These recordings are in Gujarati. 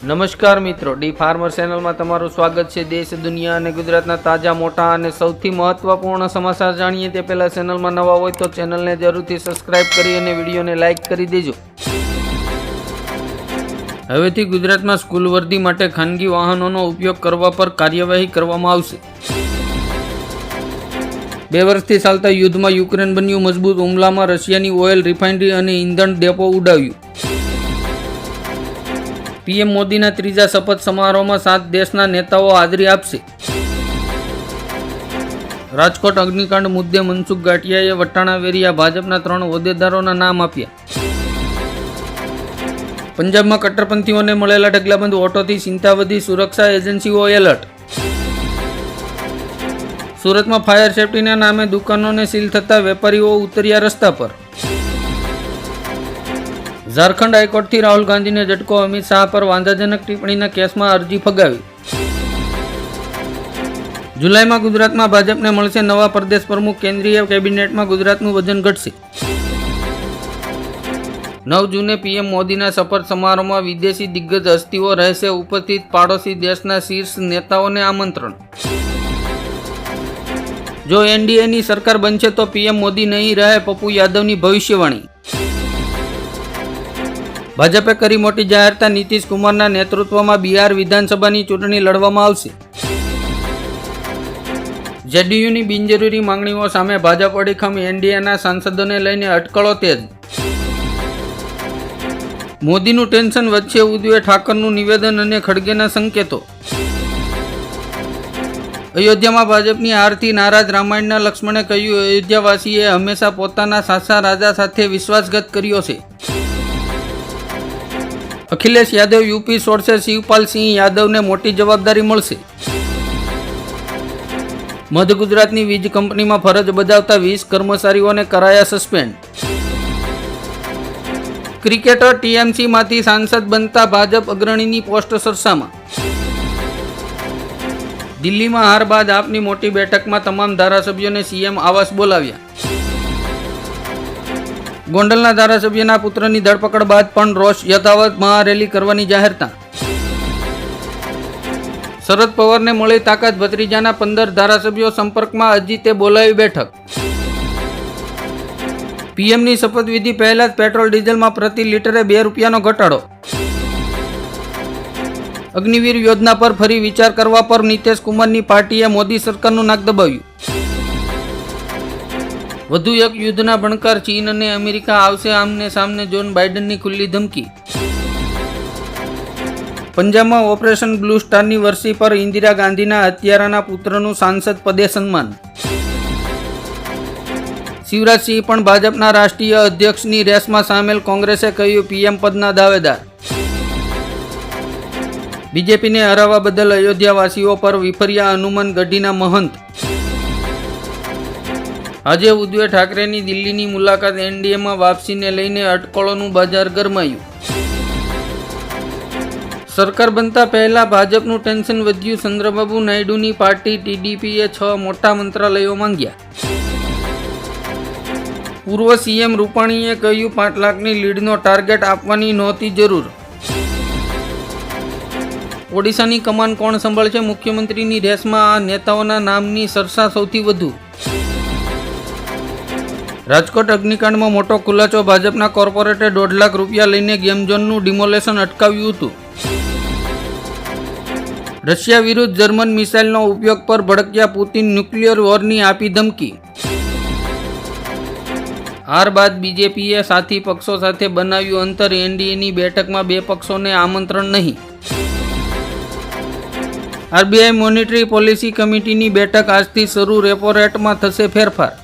નમસ્કાર મિત્રો, ડી ફાર્મર ચેનલમાં તમારું સ્વાગત છે. દેશ, દુનિયા અને ગુજરાતના તાજા, મોટા અને સૌથી મહત્વપૂર્ણ સમાચાર જાણીએ તે પહેલાં ચેનલમાં નવા હોય તો ચેનલને જરૂરથી સબસ્ક્રાઇબ કરી અને વિડીયોને લાઇક કરી દેજો. હવેથી ગુજરાતમાં સ્કૂલ વર્દી માટે ખાનગી વાહનોનો ઉપયોગ કરવા પર કાર્યવાહી કરવામાં આવશે. બે વર્ષથી ચાલતા યુદ્ધમાં યુક્રેન બન્યું મજબૂત હુમલામાં રશિયાની ઓઇલ રિફાઇનરી અને ઈંધણ ડેપો ઉડાવ્યું. પીએમ મોદીના ત્રીજા શપથ સમારોહમાં સાત દેશના નેતાઓ હાજરી આપશે. રાજકોટ અગ્નિકાંડ મુદ્દે મનસુખ ગાંઠિયાએ વટાણા વેરિયા ભાજપના ત્રણ હોદ્દેદારોના નામ આપ્યા. પંજાબમાં કટ્ટરપંથીઓને મળેલા ઢગલાબંધ ઓટોથી ચિંતા વધી સુરક્ષા એજન્સીઓ એલર્ટ. સુરતમાં ફાયર સેફટીના નામે દુકાનોને સીલ થતા વેપારીઓ ઉતર્યા રસ્તા પર. ઝારખંડ હાઈકોર્ટથી રાહુલ ગાંધીને ઝટકો, અમિત શાહ પર વાંધાજનક ટિપ્પણીના કેસમાં અરજી ફગાવી. જુલાઈમાં ગુજરાતમાં ભાજપને મળશે નવા પ્રદેશ પ્રમુખ, કેન્દ્રીય કેબિનેટમાં ગુજરાતનું વજન ઘટશે. નવ જૂને પીએમ મોદીના શપથ સમારોહમાં વિદેશી દિગ્ગજ હસ્તીઓ રહેશે ઉપસ્થિત પાડોશી દેશના શીર્ષ નેતાઓને આમંત્રણ. જો એનડીએની સરકાર બનશે તો પીએમ મોદી નહીં રહે, પપ્પુ યાદવની ભવિષ્યવાણી. ભાજપે કરી મોટી જાહેરતા નીતિશ કુમારના નેતૃત્વમાં બિહાર વિધાનસભાની ચૂંટણી લડવામાં આવશે. જેડીયુની બિનજરૂરી માંગણીઓ સામે ભાજપ અડીખમ એનડીએના સાંસદોને લઈને અટકળો તેજ. મોદીનું ટેન્શન વચ્ચે ઉદ્વે ઠાકરનું નિવેદન અને ખડગેના સંકેતો. અયોધ્યામાં ભાજપની હારથી નારાજ રામાયણના લક્ષ્મણે કહ્યું, અયોધ્યાવાસીએ હંમેશા પોતાના સાસા રાજા સાથે વિશ્વાસઘાત કર્યો છે. અખિલેશ યાદવ યુપી છોડશે, શિવપાલ સિંહ યાદવને મોટી જવાબદારી મળશે. મધ્ય ગુજરાતની વીજ કંપનીમાં ફરજ બજાવતા વીસ કર્મચારીઓને કરાયા સસ્પેન્ડ. ક્રિકેટર ટીએમસીમાંથી સાંસદ બનતા ભાજપ અગ્રણીની પોસ્ટ સરસામાં. દિલ્હીમાં હાર બાદ આપની મોટી બેઠકમાં તમામ ધારાસભ્યોને સીએમ આવાસ બોલાવ્યા. ગોંડલના ધારાસભ્યના પુત્રની ધરપકડ બાદ પણ રોષ યથાવત મહારેલી કરવાની જાહેરતા. શરદ પવારને મળી તાકાત ભત્રીજાના પંદર ધારાસભ્યો સંપર્કમાં અજીતે બોલાવી બેઠક. પીએમની શપથવિધિ પહેલા જ પેટ્રોલ ડીઝલમાં પ્રતિ લીટરે બે રૂપિયાનો ઘટાડો. અગ્નિવીર યોજના પર ફરી વિચાર કરવા પર નીતેશ કુમારની પાર્ટીએ મોદી સરકારનું નાક દબાવ્યું. વધુ એક યુદ્ધના ભણકાર ચીન અને અમેરિકા આવશે આમને સામને જોન બાઇડનની ખુલ્લી ધમકી. પંજાબમાં ઓપરેશન બ્લુ સ્ટારની વર્ષી પર ઇન્દિરા ગાંધીના હત્યારાના પુત્રનું સાંસદ પદે સન્માન. શિવરાજસિંહ પણ ભાજપના રાષ્ટ્રીય અધ્યક્ષની રેસમાં સામેલ કોંગ્રેસે કહ્યું, પીએમ પદના દાવેદાર. બીજેપીને હરાવવા બદલ અયોધ્યાવાસીઓ પર વિફર્યા હનુમાન ગઢીના મહંત. આજે ઉદ્ધવ ઠાકરેની દિલ્હીની મુલાકાત એનડીએમાં વાપસીને લઈને અટકળોનું બજાર ગરમાયું. સરકાર બનતા પહેલા ભાજપનું ટેન્શન વધ્યું ચંદ્રબાબુ નાયડુની પાર્ટી ટીડીપીએ છ મોટા મંત્રાલયો માંગ્યા. પૂર્વ સીએમ રૂપાણીએ કહ્યું, પાંચ લાખની લીડનો ટાર્ગેટ આપવાની નહોતી જરૂર. ઓડિશાની કમાન કોણ સંભાળશે? મુખ્યમંત્રીની રેસમાં આ નેતાઓના નામની સરસા સૌથી વધુ. રાજકોટ અગ્નિકાંડમાં મોટો ખુલાસો ભાજપના કોર્પોરેટે દોઢ લાખ રૂપિયા લઈને ગેમઝોનનું ડિમોલેશન અટકાવ્યું હતું. રશિયા વિરુદ્ધ જર્મન મિસાઇલનો ઉપયોગ પર ભડક્યા પુતિન ન્યુક્લિયર વોરની આપી ધમકી. હાર બાદ બીજેપીએ સાથી પક્ષો સાથે બનાવ્યું અંતર, એનડીએની બેઠકમાં બે પક્ષોને આમંત્રણ નહીં. આરબીઆઈ મોનિટરી પોલિસી કમિટીની બેઠક આજથી શરૂ રેપો રેટમાં થશે ફેરફાર.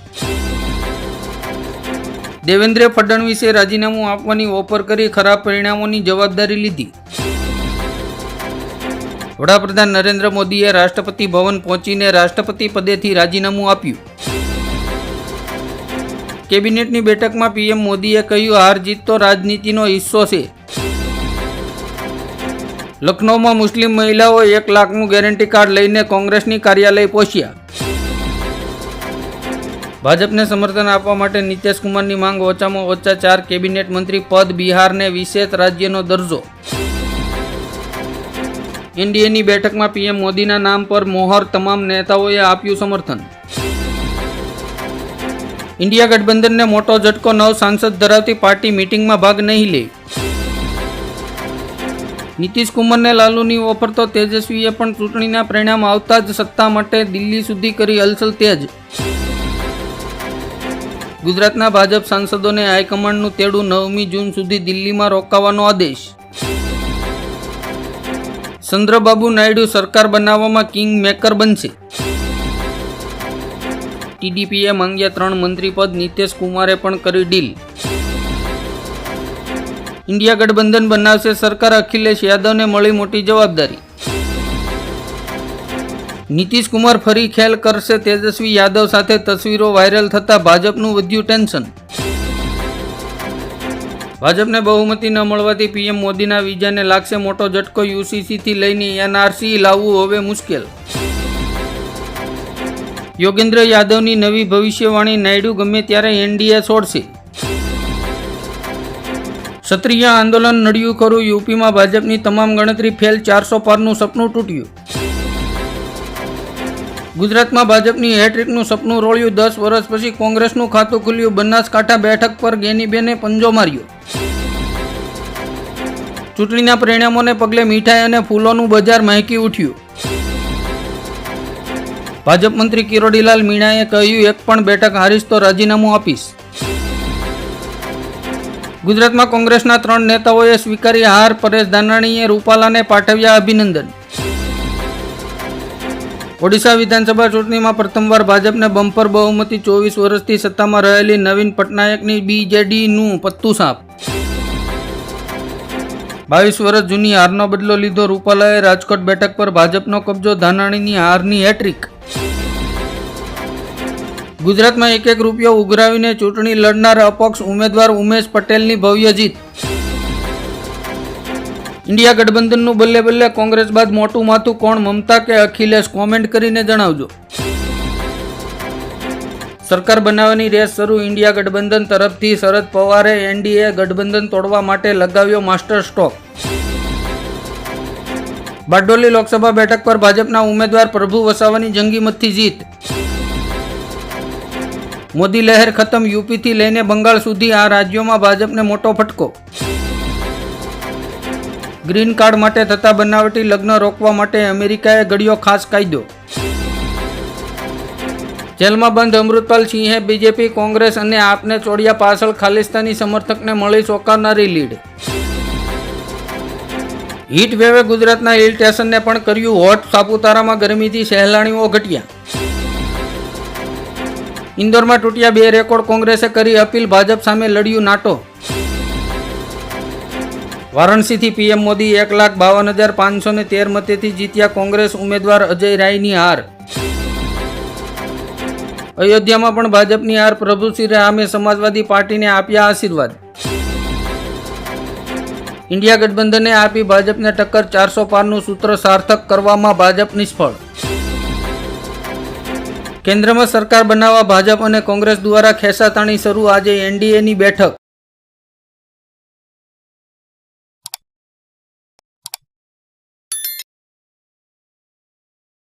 દેવેન્દ્ર ફડણવીસે રાજીનામું આપવાની ઓફર કરી ખરાબ પરિણામોની જવાબદારી લીધી. વડાપ્રધાન નરેન્દ્ર મોદીએ રાષ્ટ્રપતિ ભવન પહોંચીને રાષ્ટ્રપતિ પદેથી રાજીનામું આપ્યું. કેબિનેટની બેઠકમાં પીએમ મોદીએ કહ્યું, હાર જીત તો રાજનીતિનો હિસ્સો છે. લખનૌમાં મુસ્લિમ મહિલાઓ એક લાખનું ગેરંટી કાર્ડ લઈને કોંગ્રેસની કાર્યાલય પહોંચ્યા. ભાજપને સમર્થન આપવા માટે નીતિશ કુમારની માંગ ઓછામાં ઓછા ચાર કેબિનેટ મંત્રી પદ બિહારને વિશેષ રાજ્યનો દરજ્જો. એનડીએની બેઠકમાં પીએમ મોદીના નામ પર મોહર તમામ નેતાઓએ આપ્યું સમર્થન. ઇન્ડિયા ગઠબંધનને મોટો ઝટકો નવ સાંસદ ધરાવતી પાર્ટી મીટિંગમાં ભાગ નહીં લે. નીતિશ કુમારને લાલુની ઓફર તો તેજસ્વીએ પણ ચૂંટણીના પરિણામ આવતા જ સત્તા માટે દિલ્હી સુધી કરી હલચલ તેજ. ગુજરાતના ભાજપ સાંસદોને હાઈકમાન્ડનું તેડું નવમી જૂન સુધી દિલ્હીમાં રોકાવાનો આદેશ. ચંદ્રબાબુ નાયડુ સરકાર બનાવવામાં કિંગ મેકર બનશે. ટીડીપીએ માંગ્યા ત્રણ મંત્રી પદ નીતિશ કુમારે પણ કરી ડીલ. ઇન્ડિયા ગઠબંધન બનાવશે સરકાર અખિલેશ યાદવને મળી મોટી જવાબદારી. નીતિશ કુમાર ફરી ખેલ કરશે તેજસ્વી યાદવ સાથે તસવીરો વાયરલ થતા ભાજપનું વધ્યું ટેન્શન. ભાજપને બહુમતી ન મળવાથી પીએમ મોદીના વિજયને લાગશે મોટો ઝટકો. યુસીસીથી લઈને એનઆરસી લાવવું હવે મુશ્કેલ. યોગેન્દ્ર યાદવની નવી ભવિષ્યવાણી નાયડુ ગમે ત્યારે એનડીએ છોડશે. ક્ષત્રિય આંદોલન નડ્યું ખરું. યુપીમાં ભાજપની તમામ ગણતરી ફેલ. ચારસો પારનું સપનું તૂટ્યું. ગુજરાતમાં ભાજપની હેટ્રિકનું સપનું રોળ્યું દસ વર્ષ પછી કોંગ્રેસનું ખાતું ખુલ્યું. બનાસકાંઠા બેઠક પર ગેનીબેને પંજો માર્યો. ચૂંટણીના પરિણામોને પગલે મીઠાઈ અને ફૂલોનું બજાર મહેકી ઉઠ્યું. ભાજપ મંત્રી કિરોડીલાલ મીણાએ કહ્યું, એક પણ બેઠક હારીશ તો રાજીનામું આપીશ. ગુજરાતમાં કોંગ્રેસના ત્રણ નેતાઓએ સ્વીકારી હાર. પરેશ ધાનાણીએ રૂપાલાને પાઠવ્યા અભિનંદન. ઓડિશા વિધાનસભા ચૂંટણીમાં પ્રથમવાર ભાજપને બમ્પર બહુમતી ચોવીસ વર્ષથી સત્તામાં રહેલી નવીન પટનાયકની બીજેડીનું પત્તું સાપ બાવીસ વર્ષ જૂની હારનો બદલો લીધો રૂપાલાએ રાજકોટ બેઠક પર ભાજપનો કબજો ધાનાણીની હારની હેટ્રિક. ગુજરાતમાં એક એક રૂપિયો ઉઘરાવીને ચૂંટણી લડનાર અપક્ષ ઉમેદવાર ઉમેશ પટેલની ભવ્ય જીત. ઇન્ડિયા ગઠબંધનનું બલ્લે બલ્લે કોંગ્રેસ બાદ મોટું માથું કોણ? મમતા કે અખિલેશ? કોમેન્ટ કરીને જણાવજો. સરકાર બનાવવાની રેસ શરૂ ઇન્ડિયા ગઠબંધન તરફથી. શરદ પવારે એનડીએ ગઠબંધન તોડવા માટે લગાવ્યો માસ્ટર સ્ટોક. બારડોલી લોકસભા બેઠક પર ભાજપના ઉમેદવાર પ્રભુ વસાવાની જંગી મતથી જીત. મોદી લહેર ખતમ યુપીથી લઈને બંગાળ સુધી. આ રાજ્યોમાં ભાજપને મોટો ફટકો. ગ્રીન કાર્ડ માટે થતા બનાવટી લગ્ન રોકવા માટે અમેરિકાએ ઘડ્યો ખાસ કાયદો. જેલમાં બંધ અમૃતપાલ સિંહે બીજેપી, કોંગ્રેસ અને આપને ચોડિયા પાછળ ખાલિસ્તાની સમર્થકને મળી ચોંકાવનારી લીડ. હીટ વેવે ગુજરાતના હિલ સ્ટેશનને પણ કર્યું હોટ સાપુતારામાં ગરમીથી સહેલાણીઓ ઘટ્યા. ઇન્દોરમાં તૂટ્યા બે રેકોર્ડ કોંગ્રેસે કરી અપીલ, ભાજપ સામે લડ્યું નાટો. વારાણસીથી પીએમ મોદી એક લાખ બાવન હજાર પાંચસો ને તેર મતેથી જીત્યા કોંગ્રેસ ઉમેદવાર અજય રાયની હાર. અયોધ્યામાં પણ ભાજપની હાર પ્રભુસિંહ રામે સમાજવાદી પાર્ટીને આપ્યા આશીર્વાદ. ઇન્ડિયા ગઠબંધને આપી ભાજપને ટક્કર ચારસો પારનું સૂત્ર સાર્થક કરવામાં ભાજપ નિષ્ફળ કેન્દ્રમાં સરકાર બનાવવા ભાજપ અને કોંગ્રેસ દ્વારા ખેસાતાણી શરૂ આજે એનડીએની બેઠક.